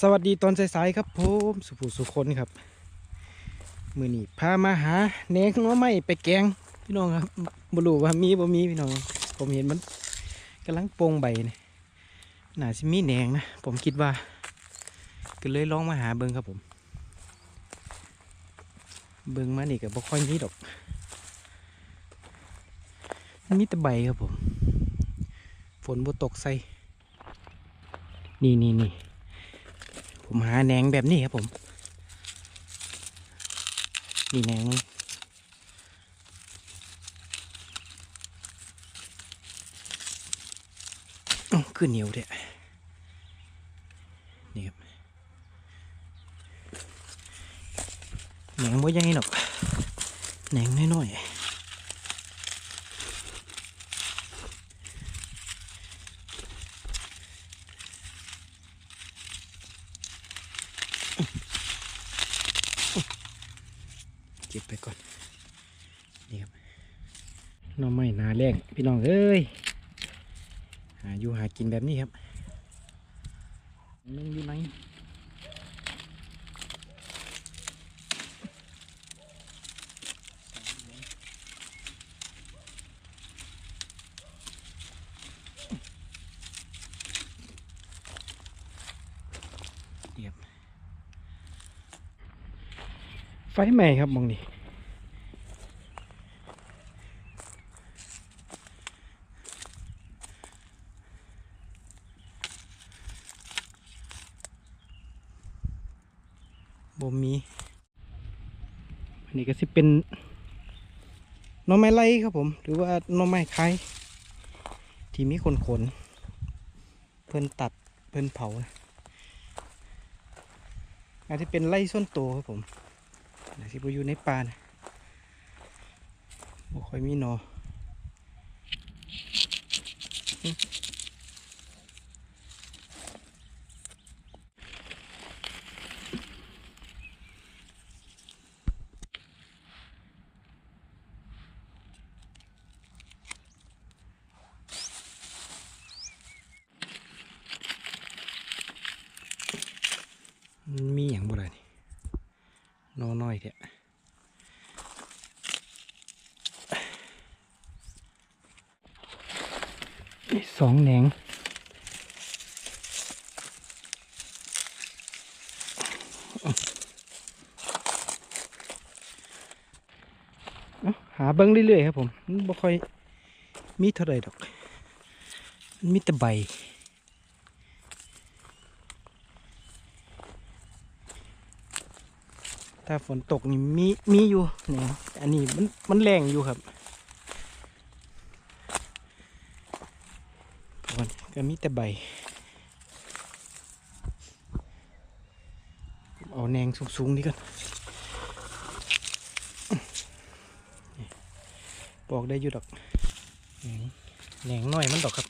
สวัสดีตอนสายๆครับผมสุภูสุคนครับ มือนี้พามาหาเนงหน้อไม้ไปแกงพี่น้องครับบรูว่ามีบ่มีพี่น้อง ผมเห็นมันกำลังโปร่งใบนี่น่าสิมีแหนงนะผมคิดว่า ก็เลยลองมาหาเบิงครับผม เบิงมานี่ก็บ่ค่อยมีดอกมันมีแต่ใบครับผม ฝนบ่ตกใส่นี่นี่นี่ ผมหาแหนงแบบนี้ครับผมนี่แหนงขึ้นเหนียวเด้นี่ครับแหนงว่ายังไงหรอกแหนงน้อยๆเก็บไปก่อน นี่ครับหน้องไม้นา แรกพี่น้องเอ้ยหาอยู่หากินแบบนี้ครับมันอยู่ไหนเดียบไฟใหม่ครับมองนี่ บ่มีอันนี้ก็สิเป็นหน่อไม้ไล่ครับผม หรือว่าหน่อไม้ไข่ที่มีคนขน เพิ่นตัดเพิ่นเผานะอาจจะเป็นไล่ส้นโตวครับผมอาจจะไปอยู่ในป่านะบ่ค่อยมีหนอมมันมีอย่างบ่ล่ะนี่ห นอน้อยเด้นี่สองแหนงเอ้าหาเบิ้งเรื่อยๆครับผมบ่ค่อยมีเท่าไรดอกมันมีแต่ใบ ถ้าฝนตกนี่มีมีอยู่เนี่ยอันนี้มันมันแรงอยู่ครับก่อนก็มีแต่ใบ เอาแนงสูงๆนี่ก่อนบอกได้อยู่ดอกแหนงหนงน้อยมันดอกครับ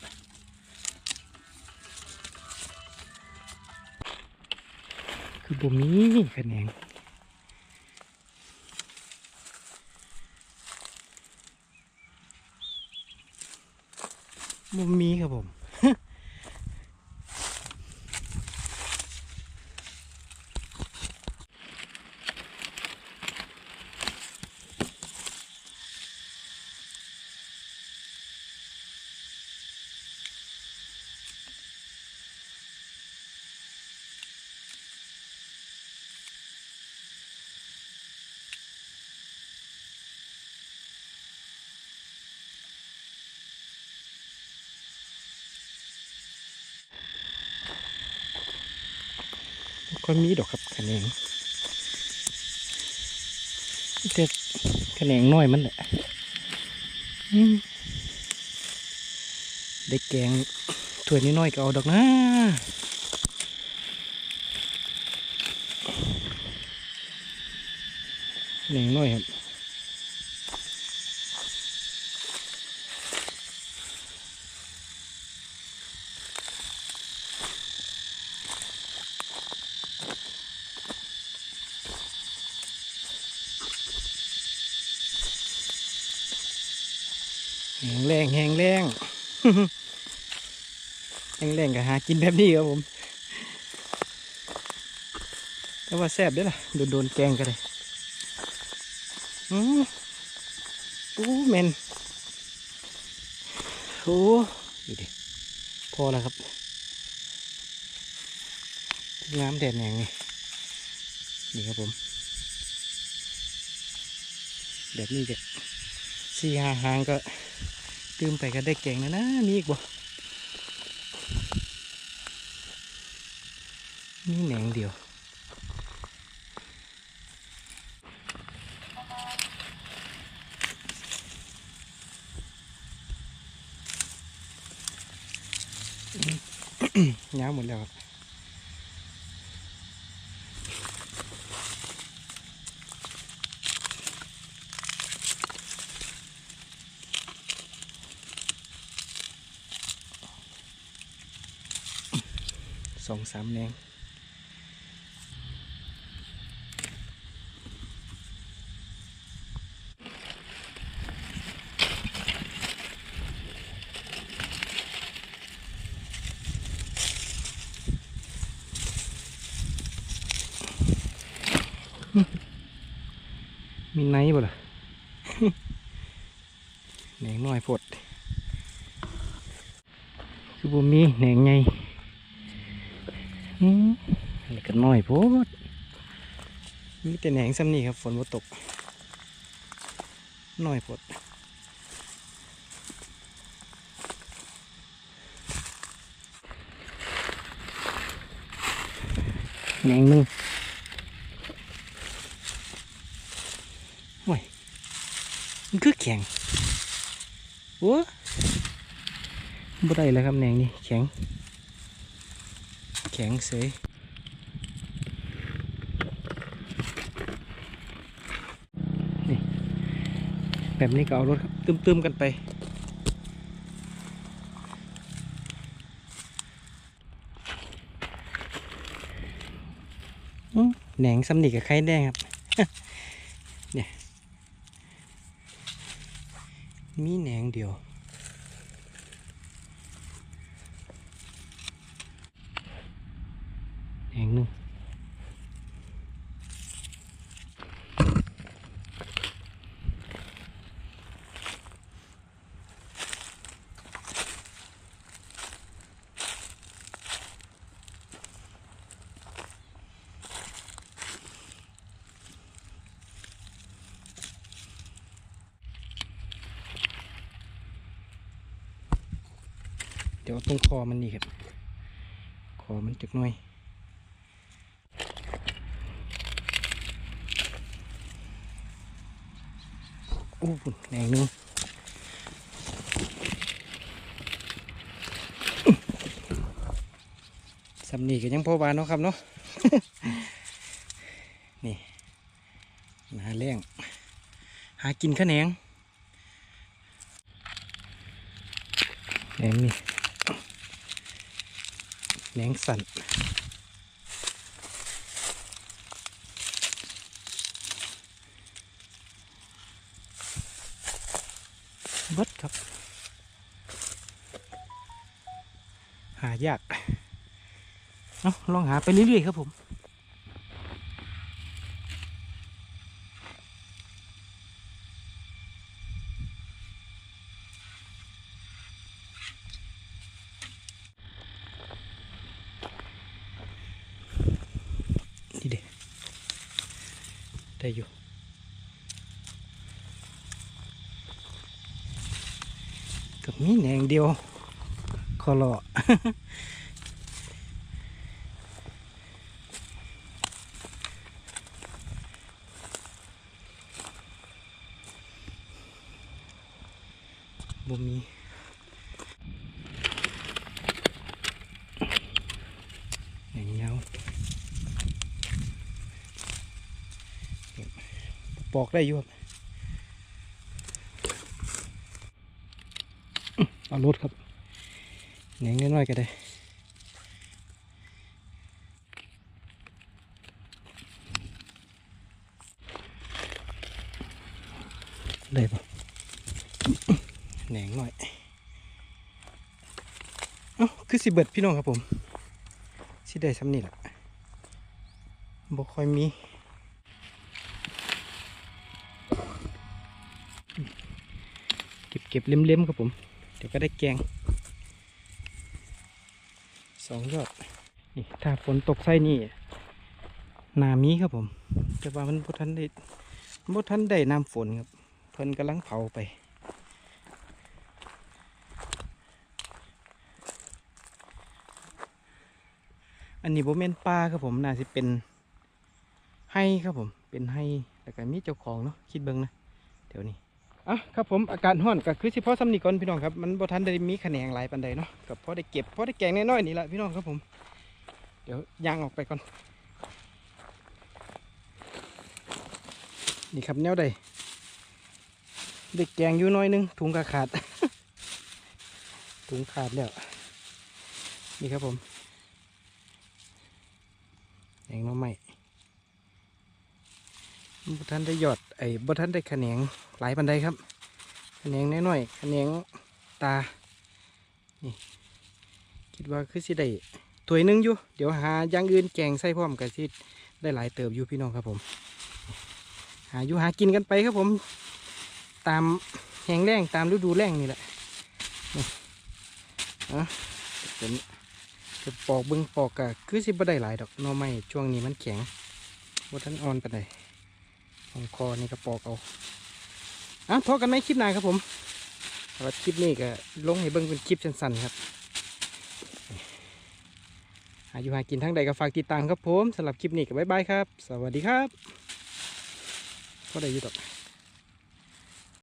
คือบ่มีแค่แหนง มุมมีครับผม่อยมีดอกครับขะแขนงแต่ขะแขนงน้อยมันแหละได้แกงถ้วยน้อยๆก็เอาดอกนะแขนงน้อยครับ แห้งแรงแห้งแรงแห้งแรงก็หากินแบบนี้ครับผมแต่ว่าแซ่บเด้อล่ะโดนโดนๆแกงกันเลยอืมอู้แมนโอ้ดูดิพอแล้วครับน้ำแดดแหงนี่นี่ครับผมแบบนี้จะสี่หาหางก็ ตื่มไปก็ได้แกงนะนะมีอีกบ่มีแหนงเดียวย้าวหมดแล้วครับ สองสามแนงมีไนท์บ่ล่ะแหนงน้อยพด คือบ่มีแหนงให ญ่อืมอันนี้ก็น้อยโพดมีแต่แหนงซ้ำนี่ครับ ฝนบ่ตกน้อยโพดแหนงหนึงโอ้ยมันคือแข็งโอ้บ่ได้แล้วครับแหนงนี่แข็ง แข็งเสยนี่แบบนี้ก็เอารถครับตึมๆกันไปแหนงซ้ำนี่กับไข่แดงครับ เนี่ย มีแหนงเดียว แห งหนึ่งเดี๋ยวตรงคอมันนี่ครับ คอมันจักหน่อย อ้ปุ่นแหนงนึงสำนีก็ยังพอบานเนาะครับเนาะนี่หนาแรงหากินข้าแหนงแหนงนี่แหนงสั่น เบิดครับ หายากเอาลองหาไปเรื่อยๆครับผมนี่เด็ได้อยู่กับมีแหนงเดียว คอรอบ่มีแหนงยาวปอกได้อยู่ครับเอารถครับ แหนงน้อยๆก็ได้ได้ปะแหนงหน่อย เอ้า คือสิเบิดพี่น้องครับผม สิได้ซ้ำนี่แหละบ่ค่อยมีเก็บเก็บเล็มๆครับผม เดี๋ยวก็ได้แกง สองยอดนี่ถ้าฝนตกไส้นี่นามีครับผมแต่ว่ามันบ่ทันได้บ่ทันได้น้ำฝนครับ เพิ่นกำลังเผาไป อันนี้บ่แม่นปลาครับผมน่าสิเป็นให้ครับผมเป็นให้แล้วก็มีเจ้าของเนาะคิดเบิ่งนะเดี๋ยวนี้ อะครับผมอาการห้อนก็คือสิพอสำนีก่อนพี่น้องครับมันบ่ทันได้มีแขนงหลายปันใดเนาะก็พอได้เก็บพอได้แกงน้อยๆนี่แหละพี่น้องครับผม เดี๋ยวย่างออกไปก่อน นี่ครับแนวใดได้แกงอยู่น้อยนึงถุงกระขาด ถุงขาดแล้วนี่ครับผมแกงน้องใหม่ บ่ท่านได้หยอดไอ้บ่ท่านได้ขแขนงหลายปันใดครับขแขนงน้อยๆขแขนงตา นี่ คิดว่าคือสิได้ถ้วยหนึงอยู่ เดี๋ยวหาอย่างอื่นแกงใส่พร้อมกันสิได้หลายเติบอยู่พี่น้องครับผม หาอยู่หากินกันไปครับผม ตามแหงแล้งตามฤดูแล้งนี่แหละนี่อะจะปอกเบึงปอกกะคือสิบ่ได้หลายดอกนอไม้ช่วงนี้มันแข็งบ่ทันอ่อนปานใด ของคอนี่ก็ปอกเอาอะพอกันไหมคลิปหน้าครับผมสำหรับคลิปนี้ก็ลงให้เบิ้งเป็นคลิปสั้นๆครับอายู่หากินทั้งใดก็ฝากติดตามครับผมสำหรับคลิปนี้ก็บ๊ายบายครับ สวัสดีครับก็ได้อยุดอก